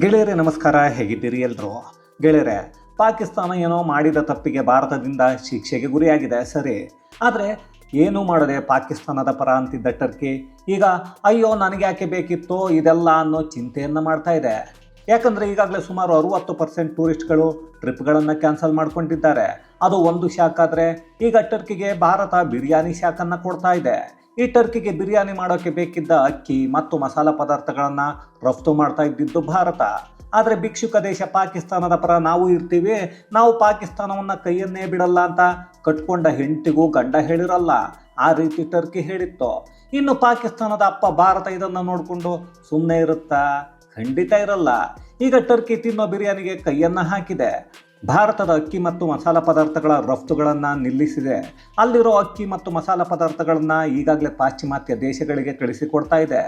ಗೆಳೆಯರೇ, ನಮಸ್ಕಾರ. ಹೇಗಿದ್ದೀರಿ ಎಲ್ಲರೂ ಗೆಳೆಯರೇ, ಪಾಕಿಸ್ತಾನ ಏನೋ ಮಾಡಿದ ತಪ್ಪಿಗೆ ಭಾರತದಿಂದ ಶಿಕ್ಷೆಗೆ ಗುರಿಯಾಗಿದೆ. ಸರಿ, ಆದರೆ ಏನು ಮಾಡದೆ ಪಾಕಿಸ್ತಾನದ ಪರ ಅಂತಿದ್ದ ಟರ್ಕಿ? ಈಗ ಅಯ್ಯೋ, ನನಗೆ ಯಾಕೆ ಬೇಕಿತ್ತು ಇದೆಲ್ಲ ಅನ್ನೋ ಚಿಂತೆಯನ್ನು ಮಾಡ್ತಾ ಇದೆ. ಯಾಕಂದರೆ ಈಗಾಗಲೇ ಸುಮಾರು ಅರುವತ್ತು ಪರ್ಸೆಂಟ್ ಟೂರಿಸ್ಟ್ಗಳು ಟ್ರಿಪ್ಗಳನ್ನು ಕ್ಯಾನ್ಸಲ್ ಮಾಡ್ಕೊಂಡಿದ್ದಾರೆ. ಅದು ಒಂದು ಶಾಕ್ ಆದರೆ ಈಗ ಟರ್ಕಿಗೆ ಭಾರತ ಬಿರಿಯಾನಿ ಶಾಖನ್ನು ಕೊಡ್ತಾ ಇದೆ. ಈ ಟರ್ಕಿಗೆ ಬಿರಿಯಾನಿ ಮಾಡೋಕ್ಕೆ ಬೇಕಿದ್ದ ಅಕ್ಕಿ ಮತ್ತು ಮಸಾಲ ಪದಾರ್ಥಗಳನ್ನು ರಫ್ತು ಮಾಡ್ತಾ ಇದ್ದಿದ್ದು ಭಾರತ. ಆದರೆ ಭಿಕ್ಷುಕ ದೇಶ ಪಾಕಿಸ್ತಾನದ ಪರ ನಾವು ಇರ್ತೀವಿ, ನಾವು ಪಾಕಿಸ್ತಾನವನ್ನು ಕೈಯನ್ನೇ ಬಿಡಲ್ಲ ಅಂತ ಕಟ್ಕೊಂಡ ಹೆಂಡತಿಗೂ ಗಂಡ ಹೇಳಿರಲ್ಲ. ಆ ರೀತಿ ಟರ್ಕಿ ಹೇಳಿತ್ತು. ಇನ್ನು ಪಾಕಿಸ್ತಾನದ ಅಪ್ಪ ಭಾರತ ಇದನ್ನು ನೋಡಿಕೊಂಡು ಸುಮ್ಮನೆ ಇರುತ್ತಾ? ಖಂಡಿತ ಇರಲ್ಲ. ಈಗ ಟರ್ಕಿ ತಿನ್ನೋ ಬಿರಿಯಾನಿಗೆ ಕೈಯನ್ನು ಹಾಕಿದೆ. ಭಾರತದ ಅಕ್ಕಿ ಮತ್ತು ಮಸಾಲ ಪದಾರ್ಥಗಳ ರಫ್ತುಗಳನ್ನು ನಿಲ್ಲಿಸಿದೆ. ಅಲ್ಲಿರೋ ಅಕ್ಕಿ ಮತ್ತು ಮಸಾಲ ಪದಾರ್ಥಗಳನ್ನು ಈಗಾಗಲೇ ಪಾಶ್ಚಿಮಾತ್ಯ ದೇಶಗಳಿಗೆ ಕಳಿಸಿಕೊಡ್ತಾ ಇದೆ.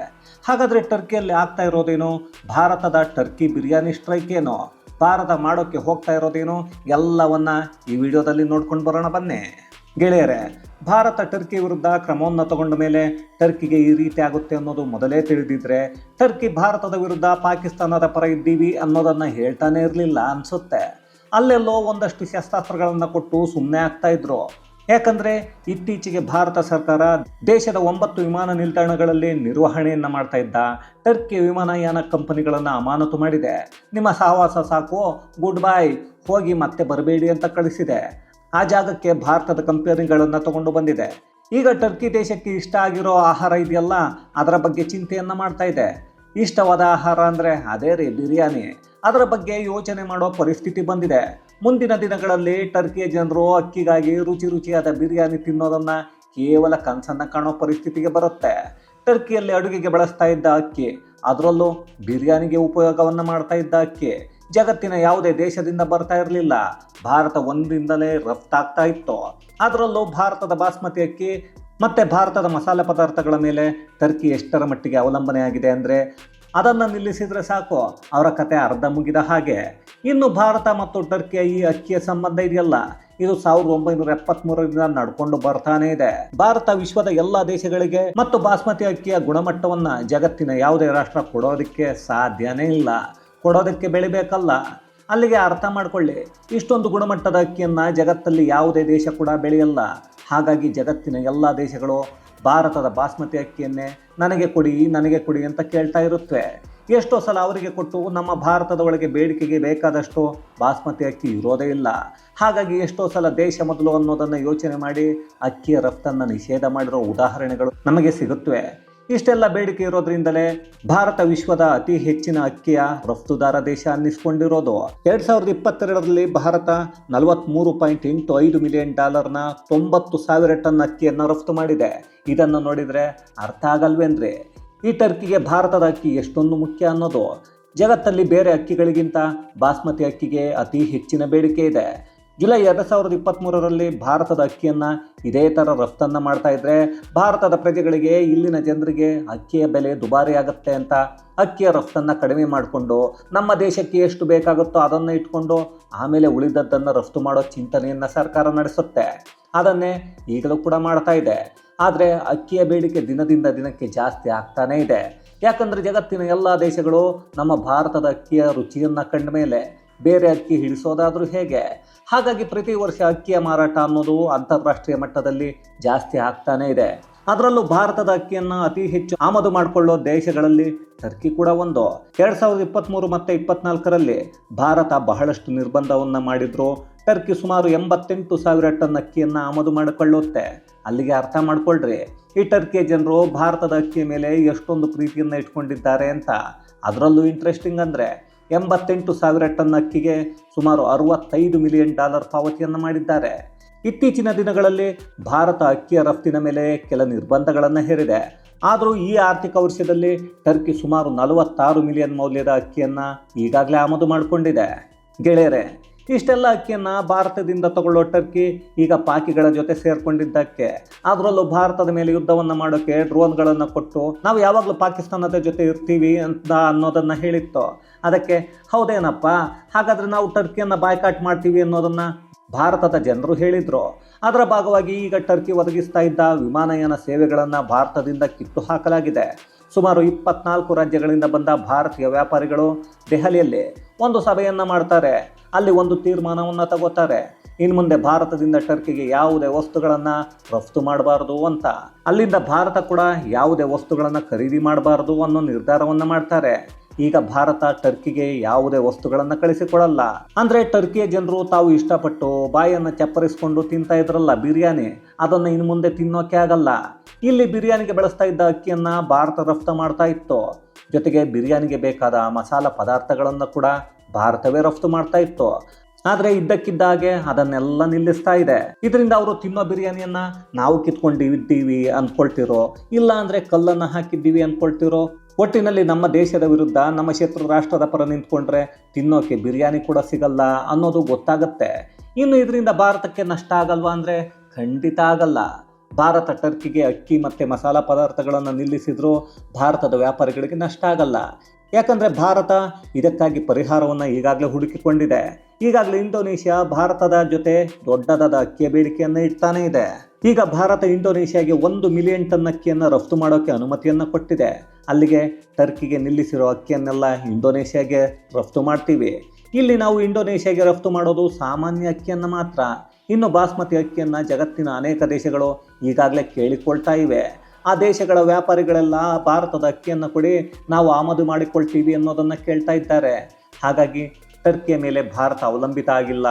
ಹಾಗಾದರೆ ಟರ್ಕಿಯಲ್ಲಿ ಆಗ್ತಾ ಇರೋದೇನು? ಭಾರತದ ಟರ್ಕಿ ಬಿರಿಯಾನಿ ಸ್ಟ್ರೈಕ್ ಏನು? ಭಾರತ ಮಾಡೋಕ್ಕೆ ಹೋಗ್ತಾ ಇರೋದೇನು? ಎಲ್ಲವನ್ನ ಈ ವಿಡಿಯೋದಲ್ಲಿ ನೋಡ್ಕೊಂಡು ಬರೋಣ ಬನ್ನಿ. ಗೆಳೆಯರೆ, ಭಾರತ ಟರ್ಕಿ ವಿರುದ್ಧ ಕ್ರಮವನ್ನು ತಗೊಂಡ ಮೇಲೆ ಟರ್ಕಿಗೆ ಈ ರೀತಿ ಆಗುತ್ತೆ ಅನ್ನೋದು ಮೊದಲೇ ತಿಳಿದಿದ್ರೆ, ಟರ್ಕಿ ಭಾರತದ ವಿರುದ್ಧ ಪಾಕಿಸ್ತಾನದ ಪರ ಇದ್ದೀವಿ ಅನ್ನೋದನ್ನು ಹೇಳ್ತಾನೆ ಇರಲಿಲ್ಲ ಅನಿಸುತ್ತೆ. ಅಲ್ಲೆಲ್ಲೋ ಒಂದಷ್ಟು ಶಸ್ತ್ರಾಸ್ತ್ರಗಳನ್ನು ಕೊಟ್ಟು ಸುಮ್ಮನೆ ಆಗ್ತಾ ಇದ್ರು. ಯಾಕಂದರೆ ಇತ್ತೀಚೆಗೆ ಭಾರತ ಸರ್ಕಾರ ದೇಶದ ಒಂಬತ್ತು ವಿಮಾನ ನಿಲ್ದಾಣಗಳಲ್ಲಿ ನಿರ್ವಹಣೆಯನ್ನು ಮಾಡ್ತಾ ಇದ್ದ ಟರ್ಕಿ ವಿಮಾನಯಾನ ಕಂಪನಿಗಳನ್ನು ಅಮಾನತು ಮಾಡಿದೆ. ನಿಮ್ಮ ಸಹವಾಸ ಸಾಕು, ಗುಡ್ ಬಾಯ್ ಹೋಗಿ ಮತ್ತೆ ಬರಬೇಡಿ ಅಂತ ಕಳಿಸಿದೆ. ಆ ಜಾಗಕ್ಕೆ ಭಾರತದ ಕಂಪನಿಗಳನ್ನು ತಗೊಂಡು ಬಂದಿದೆ. ಈಗ ಟರ್ಕಿ ದೇಶಕ್ಕೆ ಇಷ್ಟ ಆಗಿರೋ ಆಹಾರ ಇದೆಯಲ್ಲ, ಅದರ ಬಗ್ಗೆ ಚಿಂತೆಯನ್ನು ಮಾಡ್ತಾ ಇದೆ. ಇಷ್ಟವಾದ ಆಹಾರ ಅಂದರೆ ಅದೇ ರೀ ಬಿರಿಯಾನಿ. ಅದರ ಬಗ್ಗೆ ಯೋಚನೆ ಮಾಡೋ ಪರಿಸ್ಥಿತಿ ಬಂದಿದೆ. ಮುಂದಿನ ದಿನಗಳಲ್ಲಿ ಟರ್ಕಿಯ ಜನರು ಅಕ್ಕಿಗಾಗಿ ರುಚಿ ರುಚಿಯಾದ ಬಿರಿಯಾನಿ ತಿನ್ನೋದನ್ನು ಕೇವಲ ಕನಸನ್ನು ಕಾಣೋ ಪರಿಸ್ಥಿತಿಗೆ ಬರುತ್ತೆ. ಟರ್ಕಿಯಲ್ಲಿ ಅಡುಗೆಗೆ ಬಳಸ್ತಾ ಇದ್ದ ಅಕ್ಕಿ, ಅದರಲ್ಲೂ ಬಿರಿಯಾನಿಗೆ ಉಪಯೋಗವನ್ನು ಮಾಡ್ತಾ ಇದ್ದ ಅಕ್ಕಿ. ಜಗತ್ತಿನ ಯಾವುದೇ ದೇಶದಿಂದ ಬರ್ತಾ ಇರಲಿಲ್ಲ. ಭಾರತ ಒಂದಿಂದಲೇ ರಫ್ತಾಗ್ತಾ ಇತ್ತು. ಅದರಲ್ಲೂ ಭಾರತದ ಬಾಸ್ಮತಿ ಅಕ್ಕಿ ಮತ್ತೆ ಭಾರತದ ಮಸಾಲೆ ಪದಾರ್ಥಗಳ ಮೇಲೆ ಟರ್ಕಿ ಎಷ್ಟರ ಮಟ್ಟಿಗೆ ಅವಲಂಬನೆ ಆಗಿದೆ ಅಂದರೆ ಅದನ್ನು ನಿಲ್ಲಿಸಿದರೆ ಸಾಕು. ಅವರ ಕತೆ ಅರ್ಧ ಮುಗಿದ ಹಾಗೆ. ಇನ್ನು ಭಾರತ ಮತ್ತು ಟರ್ಕಿಯ ಈ ಅಕ್ಕಿಯ ಸಂಬಂಧ ಇದೆಯಲ್ಲ? ಇದು ಸಾವಿರದ ಒಂಬೈನೂರ ಎಪ್ಪತ್ಮೂರರಿಂದ ನಡ್ಕೊಂಡು ಬರ್ತಾನೆ ಇದೆ. ಭಾರತ ವಿಶ್ವದ ಎಲ್ಲ ದೇಶಗಳಿಗೆ ಮತ್ತು ಬಾಸ್ಮತಿ ಅಕ್ಕಿಯ ಗುಣಮಟ್ಟವನ್ನು ಜಗತ್ತಿನ ಯಾವುದೇ ರಾಷ್ಟ್ರ ಕೊಡೋದಕ್ಕೆ ಸಾಧ್ಯನೇ ಇಲ್ಲ. ಕೊಡೋದಕ್ಕೆ ಬೆಳಿಬೇಕಲ್ಲ? ಅಲ್ಲಿಗೆ ಅರ್ಥ ಮಾಡಿಕೊಳ್ಳಿ. ಇಷ್ಟೊಂದು ಗುಣಮಟ್ಟದ ಅಕ್ಕಿಯನ್ನು ಜಗತ್ತಲ್ಲಿ ಯಾವುದೇ ದೇಶ ಕೂಡ ಬೆಳೆಯಲ್ಲ. ಹಾಗಾಗಿ ಜಗತ್ತಿನ ಎಲ್ಲ ದೇಶಗಳು ಭಾರತದ ಬಾಸ್ಮತಿ ಅಕ್ಕಿಯನ್ನೇ ನನಗೆ ಕೊಡಿ ನನಗೆ ಕೊಡಿ ಅಂತ ಕೇಳ್ತಾ ಇರುತ್ತವೆ ಎಷ್ಟೋ ಸಲ ಅವರಿಗೆ ಕೊಟ್ಟು ನಮ್ಮ ಭಾರತದ ಒಳಗೆ ಬೇಡಿಕೆಗೆ ಬೇಕಾದಷ್ಟು ಬಾಸ್ಮತಿ ಅಕ್ಕಿ ಇರೋದೇ ಇಲ್ಲ. ಹಾಗಾಗಿ ಎಷ್ಟೋ ಸಲ ದೇಶ ಮೊದಲು ಅನ್ನೋದನ್ನು ಯೋಚನೆ ಮಾಡಿ ಅಕ್ಕಿಯ ರಫ್ತನ್ನು ನಿಷೇಧ ಮಾಡಿರೋ ಉದಾಹರಣೆಗಳು ನಮಗೆ ಸಿಗುತ್ತವೆ. ಇಷ್ಟೆಲ್ಲ ಬೇಡಿಕೆ ಇರೋದ್ರಿಂದಲೇ ಭಾರತ ವಿಶ್ವದ ಅತಿ ಹೆಚ್ಚಿನ ಅಕ್ಕಿಯ ರಫ್ತುದಾರ ದೇಶ ಅನ್ನಿಸ್ಕೊಂಡಿರೋದು. ಎರಡ್ ಸಾವಿರದ ಇಪ್ಪತ್ತೆರಡರಲ್ಲಿ ಭಾರತ ನಲವತ್ತ್ಮೂರು ಪಾಯಿಂಟ್ ಎಂಟು ಐದು ಮಿಲಿಯನ್ ಡಾಲರ್ನ ತೊಂಬತ್ತು ಸಾವಿರ ಟನ್ ಅಕ್ಕಿಯನ್ನು ರಫ್ತು ಮಾಡಿದೆ. ಇದನ್ನು ನೋಡಿದರೆ ಅರ್ಥ ಆಗಲ್ವೇನ್ರಿ? ಈ ಟರ್ಕಿಗೆ ಭಾರತದ ಅಕ್ಕಿ ಎಷ್ಟೊಂದು ಮುಖ್ಯ ಅನ್ನೋದು. ಜಗತ್ತಲ್ಲಿ ಬೇರೆ ಅಕ್ಕಿಗಳಿಗಿಂತ ಬಾಸ್ಮತಿ ಅಕ್ಕಿಗೆ ಅತಿ ಹೆಚ್ಚಿನ ಬೇಡಿಕೆ ಇದೆ. ಜುಲೈ ಎರಡು ಸಾವಿರದ ಇಪ್ಪತ್ತ್ಮೂರರಲ್ಲಿ ಭಾರತದ ಅಕ್ಕಿಯನ್ನು ಇದೇ ಥರ ರಫ್ತನ್ನು ಮಾಡ್ತಾ ಇದ್ದರೆ ಭಾರತದ ಪ್ರಜೆಗಳಿಗೆ ಇಲ್ಲಿನ ಜನರಿಗೆ ಅಕ್ಕಿಯ ಬೆಲೆ ದುಬಾರಿ ಆಗುತ್ತೆ ಅಂತ ಅಕ್ಕಿಯ ರಫ್ತನ್ನು ಕಡಿಮೆ ಮಾಡಿಕೊಂಡು ನಮ್ಮ ದೇಶಕ್ಕೆ ಎಷ್ಟು ಬೇಕಾಗುತ್ತೋ ಅದನ್ನು ಇಟ್ಕೊಂಡು ಆಮೇಲೆ ಉಳಿದದ್ದನ್ನು ರಫ್ತು ಮಾಡೋ ಚಿಂತನೆಯನ್ನು ಸರ್ಕಾರ ನಡೆಸುತ್ತೆ. ಅದನ್ನೇ ಈಗಲೂ ಕೂಡ ಮಾಡ್ತಾ ಇದೆ. ಆದರೆ ಅಕ್ಕಿಯ ಬೇಡಿಕೆ ದಿನದಿಂದ ದಿನಕ್ಕೆ ಜಾಸ್ತಿ ಆಗ್ತಾನೇ ಇದೆ. ಯಾಕಂದರೆ ಜಗತ್ತಿನ ಎಲ್ಲ ದೇಶಗಳು ನಮ್ಮ ಭಾರತದ ಅಕ್ಕಿಯ ರುಚಿಯನ್ನು ಕಂಡ ಮೇಲೆ ಬೇರೆ ಅಕ್ಕಿ ಹಿಡಿಸೋದಾದರೂ ಹೇಗೆ? ಹಾಗಾಗಿ ಪ್ರತಿ ವರ್ಷ ಅಕ್ಕಿಯ ಮಾರಾಟ ಅನ್ನೋದು ಅಂತಾರಾಷ್ಟ್ರೀಯ ಮಟ್ಟದಲ್ಲಿ ಜಾಸ್ತಿ ಆಗ್ತಾನೇ ಇದೆ. ಅದರಲ್ಲೂ ಭಾರತದ ಅಕ್ಕಿಯನ್ನು ಅತಿ ಹೆಚ್ಚು ಆಮದು ಮಾಡಿಕೊಳ್ಳೋ ದೇಶಗಳಲ್ಲಿ ಟರ್ಕಿ ಕೂಡ ಒಂದು. ಎರಡು ಸಾವಿರದ ಇಪ್ಪತ್ತ್ಮೂರು ಮತ್ತು ಇಪ್ಪತ್ನಾಲ್ಕರಲ್ಲಿ ಭಾರತ ಬಹಳಷ್ಟು ನಿರ್ಬಂಧವನ್ನು ಮಾಡಿದ್ರು. ಟರ್ಕಿ ಸುಮಾರು ಎಂಬತ್ತೆಂಟು ಸಾವಿರ ಟನ್ ಅಕ್ಕಿಯನ್ನು ಆಮದು ಮಾಡಿಕೊಳ್ಳುತ್ತೆ. ಅಲ್ಲಿಗೆ ಅರ್ಥ ಮಾಡ್ಕೊಳ್ರಿ. ಈ ಟರ್ಕಿಯ ಜನರು ಭಾರತದ ಅಕ್ಕಿಯ ಮೇಲೆ ಎಷ್ಟೊಂದು ಪ್ರೀತಿಯನ್ನು ಇಟ್ಕೊಂಡಿದ್ದಾರೆ ಅಂತ. ಅದರಲ್ಲೂ ಇಂಟ್ರೆಸ್ಟಿಂಗ್ ಅಂದರೆ ಎಂಬತ್ತೆಂಟು ಸಾವಿರ ಟನ್ ಅಕ್ಕಿಗೆ ಸುಮಾರು ಅರವತ್ತೈದು ಮಿಲಿಯನ್ ಡಾಲರ್ ಪಾವತಿಯನ್ನು ಮಾಡಿದ್ದಾರೆ. ಇತ್ತೀಚಿನ ದಿನಗಳಲ್ಲಿ ಭಾರತ ಅಕ್ಕಿಯ ರಫ್ತಿನ ಮೇಲೆ ಕೆಲ ನಿರ್ಬಂಧಗಳನ್ನು ಹೇರಿದೆ. ಆದರೂ ಈ ಆರ್ಥಿಕ ವರ್ಷದಲ್ಲಿ ಟರ್ಕಿ ಸುಮಾರು ನಲವತ್ತಾರು ಮಿಲಿಯನ್ ಮೌಲ್ಯದ ಅಕ್ಕಿಯನ್ನು ಈಗಾಗಲೇ ಆಮದು ಮಾಡಿಕೊಂಡಿದೆ. ಗೆಳೆಯರೆ ಇಷ್ಟೆಲ್ಲ ಅಕ್ಕಿಯನ್ನು ಭಾರತದಿಂದ ತಗೊಳ್ಳೋ ಟರ್ಕಿ ಈಗ ಪಾಕಿಗಳ ಜೊತೆ ಸೇರ್ಕೊಂಡಿದ್ದಕ್ಕೆ. ಅದರಲ್ಲೂ ಭಾರತದ ಮೇಲೆ ಯುದ್ಧವನ್ನು ಮಾಡೋಕ್ಕೆ ಡ್ರೋನ್ಗಳನ್ನು ಕೊಟ್ಟು ನಾವು ಯಾವಾಗಲೂ ಪಾಕಿಸ್ತಾನದ ಜೊತೆ ಇರ್ತೀವಿ ಅಂತ ಅನ್ನೋದನ್ನು ಹೇಳಿತ್ತು. ಅದಕ್ಕೆ ಹೌದೇನಪ್ಪ? ಹಾಗಾದರೆ ನಾವು ಟರ್ಕಿಯನ್ನು ಬಾಯ್ಕಾಟ್ ಮಾಡ್ತೀವಿ ಅನ್ನೋದನ್ನು ಭಾರತದ ಜನರು ಹೇಳಿದರು. ಅದರ ಭಾಗವಾಗಿ ಈಗ ಟರ್ಕಿ ಒದಗಿಸ್ತಾ ಇದ್ದ ವಿಮಾನಯಾನ ಸೇವೆಗಳನ್ನು ಭಾರತದಿಂದ ಕಿತ್ತು ಹಾಕಲಾಗಿದೆ ಸುಮಾರು ಇಪ್ಪತ್ನಾಲ್ಕು ರಾಜ್ಯಗಳಿಂದ ಬಂದ ಭಾರತೀಯ ವ್ಯಾಪಾರಿಗಳು ದೆಹಲಿಯಲ್ಲಿ ಒಂದು ಸಭೆಯನ್ನು ಮಾಡ್ತಾರೆ. ಅಲ್ಲಿ ಒಂದು ತೀರ್ಮಾನವನ್ನು ತಗೋತಾರೆ. ಇನ್ನು ಮುಂದೆ ಭಾರತದಿಂದ ಟರ್ಕಿಗೆ ಯಾವುದೇ ವಸ್ತುಗಳನ್ನು ರಫ್ತು ಮಾಡಬಾರ್ದು ಅಂತ. ಅಲ್ಲಿಂದ ಭಾರತ ಕೂಡ ಯಾವುದೇ ವಸ್ತುಗಳನ್ನು ಖರೀದಿ ಮಾಡಬಾರ್ದು ಅನ್ನೋ ನಿರ್ಧಾರವನ್ನು ಮಾಡ್ತಾರೆ. ಈಗ ಭಾರತ ಟರ್ಕಿಗೆ ಯಾವುದೇ ವಸ್ತುಗಳನ್ನು ಕಳಿಸಿಕೊಡಲ್ಲ. ಅಂದರೆ ಟರ್ಕಿಯ ಜನರು ತಾವು ಇಷ್ಟಪಟ್ಟು ಬಾಯನ್ನು ಚಪ್ಪರಿಸಿಕೊಂಡು ತಿಂತಾ ಇದ್ರಲ್ಲ ಬಿರಿಯಾನಿ, ಅದನ್ನು ಇನ್ನು ಮುಂದೆ ತಿನ್ನೋಕೆ ಆಗಲ್ಲ. ಇಲ್ಲಿ ಬಿರಿಯಾನಿಗೆ ಬಳಸ್ತಾ ಇದ್ದ ಅಕ್ಕಿಯನ್ನು ಭಾರತ ರಫ್ತು ಮಾಡ್ತಾ ಇತ್ತು. ಜೊತೆಗೆ ಬಿರಿಯಾನಿಗೆ ಬೇಕಾದ ಮಸಾಲ ಪದಾರ್ಥಗಳನ್ನು ಕೂಡ ಭಾರತವೇ ರಫ್ತು ಮಾಡ್ತಾ ಇತ್ತು. ಆದರೆ ಇದ್ದಕ್ಕಿದ್ದಾಗೆ ಅದನ್ನೆಲ್ಲ ನಿಲ್ಲಿಸ್ತಾ ಇದೆ. ಇದರಿಂದ ಅವರು ತಿನ್ನೋ ಬಿರಿಯಾನಿಯನ್ನ ನಾವು ಕಿತ್ಕೊಂಡಿದ್ದೀವಿ ಅಂದ್ಕೊಳ್ತಿರೋ ಇಲ್ಲ ಅಂದ್ರೆ ಕಲ್ಲನ್ನು ಹಾಕಿದ್ದೀವಿ ಅಂದ್ಕೊಳ್ತಿರೋ ಒಟ್ಟಿನಲ್ಲಿ ನಮ್ಮ ದೇಶದ ವಿರುದ್ಧ, ನಮ್ಮ ಶತ್ರು ರಾಷ್ಟ್ರದ ಪರ ನಿಂತ್ಕೊಂಡ್ರೆ ತಿನ್ನೋಕೆ ಬಿರಿಯಾನಿ ಕೂಡ ಸಿಗಲ್ಲ ಅನ್ನೋದು ಗೊತ್ತಾಗುತ್ತೆ. ಇನ್ನು ಇದರಿಂದ ಭಾರತಕ್ಕೆ ನಷ್ಟ ಆಗಲ್ವಾ ಅಂದ್ರೆ ಖಂಡಿತ ಆಗಲ್ಲ. ಭಾರತ ಟರ್ಕಿಗೆ ಅಕ್ಕಿ ಮತ್ತು ಮಸಾಲ ಪದಾರ್ಥಗಳನ್ನು ನಿಲ್ಲಿಸಿದರೂ ಭಾರತದ ವ್ಯಾಪಾರಿಗಳಿಗೆ ನಷ್ಟ ಆಗಲ್ಲ. ಯಾಕಂದರೆ ಭಾರತ ಇದಕ್ಕಾಗಿ ಪರಿಹಾರವನ್ನು ಈಗಾಗಲೇ ಹುಡುಕಿಕೊಂಡಿದೆ. ಈಗಾಗಲೇ ಇಂಡೋನೇಷ್ಯಾ ಭಾರತದ ಜೊತೆ ದೊಡ್ಡದಾದ ಅಕ್ಕಿಯ ಬೇಡಿಕೆಯನ್ನು ಇಡ್ತಾನೇ ಇದೆ. ಈಗ ಭಾರತ ಇಂಡೋನೇಷ್ಯಾಗೆ ಒಂದು ಮಿಲಿಯನ್ ಟನ್ ಅಕ್ಕಿಯನ್ನು ರಫ್ತು ಮಾಡೋಕ್ಕೆ ಅನುಮತಿಯನ್ನು ಕೊಟ್ಟಿದೆ. ಅಲ್ಲಿಗೆ ಟರ್ಕಿಗೆ ನಿಲ್ಲಿಸಿರೋ ಅಕ್ಕಿಯನ್ನೆಲ್ಲ ಇಂಡೋನೇಷ್ಯಾಗೆ ರಫ್ತು ಮಾಡ್ತೀವಿ. ಇಲ್ಲಿ ನಾವು ಇಂಡೋನೇಷ್ಯಾಗೆ ರಫ್ತು ಮಾಡೋದು ಸಾಮಾನ್ಯ ಅಕ್ಕಿಯನ್ನು ಮಾತ್ರ. ಇನ್ನು ಬಾಸ್ಮತಿ ಅಕ್ಕಿಯನ್ನು ಜಗತ್ತಿನ ಅನೇಕ ದೇಶಗಳು ಈಗಾಗಲೇ ಕೇಳಿಕೊಳ್ತಾ ಇವೆ. ಆ ದೇಶಗಳ ವ್ಯಾಪಾರಿಗಳೆಲ್ಲ ಭಾರತದ ಅಕ್ಕಿಯನ್ನು ಕೊಡಿ, ನಾವು ಆಮದು ಮಾಡಿಕೊಳ್ತೀವಿ ಅನ್ನೋದನ್ನು ಕೇಳ್ತಾ ಇದ್ದಾರೆ. ಹಾಗಾಗಿ ಟರ್ಕಿಯ ಮೇಲೆ ಭಾರತ ಅವಲಂಬಿತ ಆಗಿಲ್ಲ.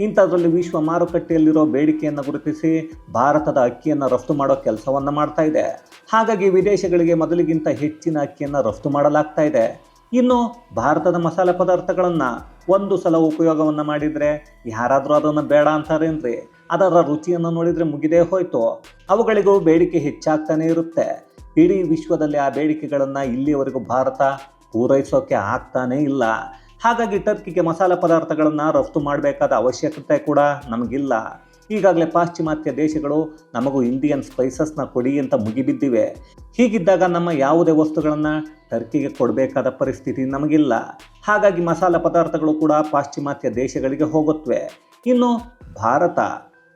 ಇಂಥದ್ರಲ್ಲಿ ವಿಶ್ವ ಮಾರುಕಟ್ಟೆಯಲ್ಲಿರೋ ಬೇಡಿಕೆಯನ್ನು ಗುರುತಿಸಿ ಭಾರತದ ಅಕ್ಕಿಯನ್ನು ರಫ್ತು ಮಾಡೋ ಕೆಲಸವನ್ನು ಮಾಡ್ತಾ ಇದೆ. ಹಾಗಾಗಿ ವಿದೇಶಗಳಿಗೆ ಮೊದಲಿಗಿಂತ ಹೆಚ್ಚಿನ ಅಕ್ಕಿಯನ್ನು ರಫ್ತು ಮಾಡಲಾಗ್ತಾ ಇದೆ. ಇನ್ನು ಭಾರತದ ಮಸಾಲೆ ಪದಾರ್ಥಗಳನ್ನು ಒಂದು ಸಲ ಉಪಯೋಗವನ್ನು ಮಾಡಿದರೆ ಯಾರಾದರೂ ಅದನ್ನು ಬೇಡ ಅಂತಾರೇನ್ರಿ? ಅದರ ರುಚಿಯನ್ನು ನೋಡಿದರೆ ಮುಗಿದೇ ಹೋಯ್ತು. ಅವುಗಳಿಗೂ ಬೇಡಿಕೆ ಹೆಚ್ಚಾಗ್ತಾನೆ ಇರುತ್ತೆ. ಇಡೀ ವಿಶ್ವದಲ್ಲಿ ಆ ಬೇಡಿಕೆಗಳನ್ನು ಇಲ್ಲಿಯವರೆಗೂ ಭಾರತ ಪೂರೈಸೋಕೆ ಆಗ್ತಾನೇ ಇಲ್ಲ. ಹಾಗಾಗಿ ಟರ್ಕಿಗೆ ಮಸಾಲೆ ಪದಾರ್ಥಗಳನ್ನು ರಫ್ತು ಮಾಡಬೇಕಾದ ಅವಶ್ಯಕತೆ ಕೂಡ ನಮಗಿಲ್ಲ. ಈಗಾಗಲೇ ಪಾಶ್ಚಿಮಾತ್ಯ ದೇಶಗಳು ನಮಗೂ ಇಂಡಿಯನ್ ಸ್ಪೈಸಸ್ನ ಕೊಡಿ ಅಂತ ಮುಗಿಬಿದ್ದಿವೆ. ಹೀಗಿದ್ದಾಗ ನಮ್ಮ ಯಾವುದೇ ವಸ್ತುಗಳನ್ನು ಟರ್ಕಿಗೆ ಕೊಡಬೇಕಾದ ಪರಿಸ್ಥಿತಿ ನಮಗಿಲ್ಲ. ಹಾಗಾಗಿ ಮಸಾಲೆ ಪದಾರ್ಥಗಳು ಕೂಡ ಪಾಶ್ಚಿಮಾತ್ಯ ದೇಶಗಳಿಗೆ ಹೋಗುತ್ತವೆ ಇನ್ನು ಭಾರತ.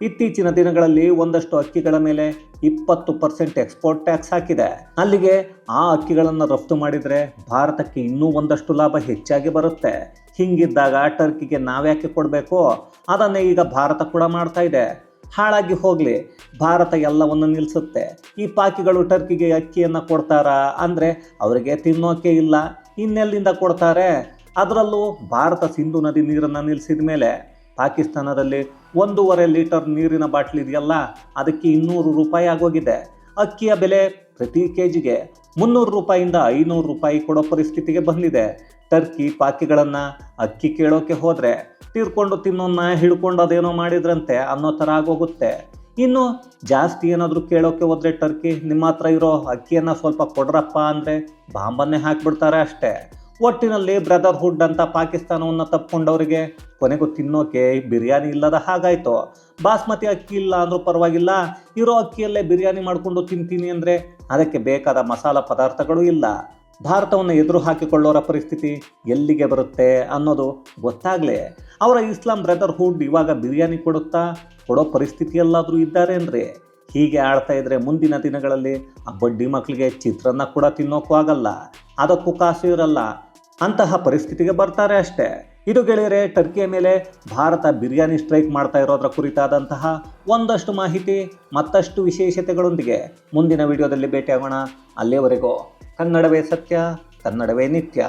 ಇತ್ತೀಚಿನ ದಿನಗಳಲ್ಲಿ ಒಂದಷ್ಟು ಅಕ್ಕಿಗಳ ಮೇಲೆ ಇಪ್ಪತ್ತು ಪರ್ಸೆಂಟ್ ಎಕ್ಸ್ಪೋರ್ಟ್ ಟ್ಯಾಕ್ಸ್ ಹಾಕಿದೆ. ಅಲ್ಲಿಗೆ ಆ ಅಕ್ಕಿಗಳನ್ನು ರಫ್ತು ಮಾಡಿದರೆ ಭಾರತಕ್ಕೆ ಇನ್ನೂ ಒಂದಷ್ಟು ಲಾಭ ಹೆಚ್ಚಾಗಿ ಬರುತ್ತೆ. ಹಿಂಗಿದ್ದಾಗ ಟರ್ಕಿಗೆ ನಾವ್ಯಾಕೆ ಕೊಡಬೇಕು? ಅದನ್ನೇ ಈಗ ಭಾರತ ಕೂಡ ಮಾಡ್ತಾ ಇದೆ. ಹಾಳಾಗಿ ಹೋಗಲಿ, ಭಾರತ ಎಲ್ಲವನ್ನು ನಿಲ್ಲಿಸುತ್ತೆ ಈ ಪಾಕಿಗಳು ಟರ್ಕಿಗೆ ಅಕ್ಕಿಯನ್ನು ಕೊಡ್ತಾರಾ? ಅಂದರೆ ಅವರಿಗೆ ತಿನ್ನೋಕೆ ಇಲ್ಲ. ಇನ್ನೆಲ್ಲಿಂದ ಕೊಡ್ತಾರೆ? ಅದರಲ್ಲೂ ಭಾರತ ಸಿಂಧು ನದಿ ನೀರನ್ನು ನಿಲ್ಲಿಸಿದ ಮೇಲೆ ಪಾಕಿಸ್ತಾನದಲ್ಲಿ ಒಂದೂವರೆ ಲೀಟರ್ ನೀರಿನ ಬಾಟ್ಲಿ ಇದೆಯಲ್ಲ, ಅದಕ್ಕೆ ಇನ್ನೂರು ರೂಪಾಯಿ ಆಗೋಗಿದೆ. ಅಕ್ಕಿಯ ಬೆಲೆ ಪ್ರತಿ ಕೆ ಜಿಗೆ ಮುನ್ನೂರು ರೂಪಾಯಿಂದ ಐನೂರು ರೂಪಾಯಿ ಕೊಡೋ ಪರಿಸ್ಥಿತಿಗೆ ಬಂದಿದೆ. ಟರ್ಕಿ ಪಾಕಿಗಳನ್ನು ಅಕ್ಕಿ ಕೇಳೋಕೆ ಹೋದರೆ ತೀರ್ಕೊಂಡು ತಿನ್ನೋನ್ನ ಹಿಡ್ಕೊಂಡು ಅದೇನೋ ಮಾಡಿದ್ರಂತೆ ಅನ್ನೋ ಥರ ಆಗೋಗುತ್ತೆ. ಇನ್ನು ಜಾಸ್ತಿ ಏನಾದರೂ ಕೇಳೋಕೆ ಹೋದರೆ ಟರ್ಕಿ, ನಿಮ್ಮ ಹತ್ರ ಇರೋ ಅಕ್ಕಿಯನ್ನು ಸ್ವಲ್ಪ ಕೊಡ್ರಪ್ಪ ಅಂದರೆ ಬಾಂಬನ್ನೇ ಹಾಕಿಬಿಡ್ತಾರೆ ಅಷ್ಟೇ. ಒಟ್ಟಿನಲ್ಲಿ ಬ್ರದರ್ಹುಡ್ ಅಂತ ಪಾಕಿಸ್ತಾನವನ್ನು ತಪ್ಪಿಕೊಂಡವರಿಗೆ ಕೊನೆಗೂ ತಿನ್ನೋಕೆ ಬಿರಿಯಾನಿ ಇಲ್ಲದ ಹಾಗಾಯಿತು. ಬಾಸ್ಮತಿ ಅಕ್ಕಿ ಇಲ್ಲ ಅಂದರೂ ಪರವಾಗಿಲ್ಲ, ಇರೋ ಅಕ್ಕಿಯಲ್ಲೇ ಬಿರಿಯಾನಿ ಮಾಡಿಕೊಂಡು ತಿಂತೀನಿ ಅಂದರೆ ಅದಕ್ಕೆ ಬೇಕಾದ ಮಸಾಲ ಪದಾರ್ಥಗಳು ಇಲ್ಲ. ಭಾರತವನ್ನು ಎದುರು ಹಾಕಿಕೊಳ್ಳೋರ ಪರಿಸ್ಥಿತಿ ಎಲ್ಲಿಗೆ ಬರುತ್ತೆ ಅನ್ನೋದು ಗೊತ್ತಾಗಲೇ. ಅವರ ಇಸ್ಲಾಂ ಬ್ರದರ್ಹುಡ್ ಇವಾಗ ಬಿರಿಯಾನಿ ಕೊಡುತ್ತಾ ಕೊಡೋ ಪರಿಸ್ಥಿತಿಯಲ್ಲಾದರೂ ಇದ್ದಾರೆ ಅಂದರೆ? ಹೀಗೆ ಆಡ್ತಾ ಇದ್ರೆ ಮುಂದಿನ ದಿನಗಳಲ್ಲಿ ಆ ಬಡ್ಡಿ ಮಕ್ಕಳಿಗೆ ಚಿತ್ರಾನ್ನ ಕೂಡ ತಿನ್ನೋಕ್ಕೂ ಆಗಲ್ಲ. ಅದಕ್ಕೂ ಕಾಸು ಇರಲ್ಲ. ಅಂತಹ ಪರಿಸ್ಥಿತಿಗೆ ಬರ್ತಾರೆ ಅಷ್ಟೇ. ಇದು ಗೆಳೆಯರೆ, ಟರ್ಕಿಯ ಮೇಲೆ ಭಾರತ ಬಿರಿಯಾನಿ ಸ್ಟ್ರೈಕ್ ಮಾಡ್ತಾ ಇರೋದ್ರ ಕುರಿತಾದಂತಹ ಒಂದಷ್ಟು ಮಾಹಿತಿ, ಮತ್ತಷ್ಟು ವಿಶೇಷತೆಗಳೊಂದಿಗೆ ಮುಂದಿನ ವಿಡಿಯೋದಲ್ಲಿ ಭೇಟಿಯಾಗೋಣ. ಅಲ್ಲಿಯವರೆಗೂ ಕನ್ನಡವೇ ಸತ್ಯ, ಕನ್ನಡವೇ ನಿತ್ಯ.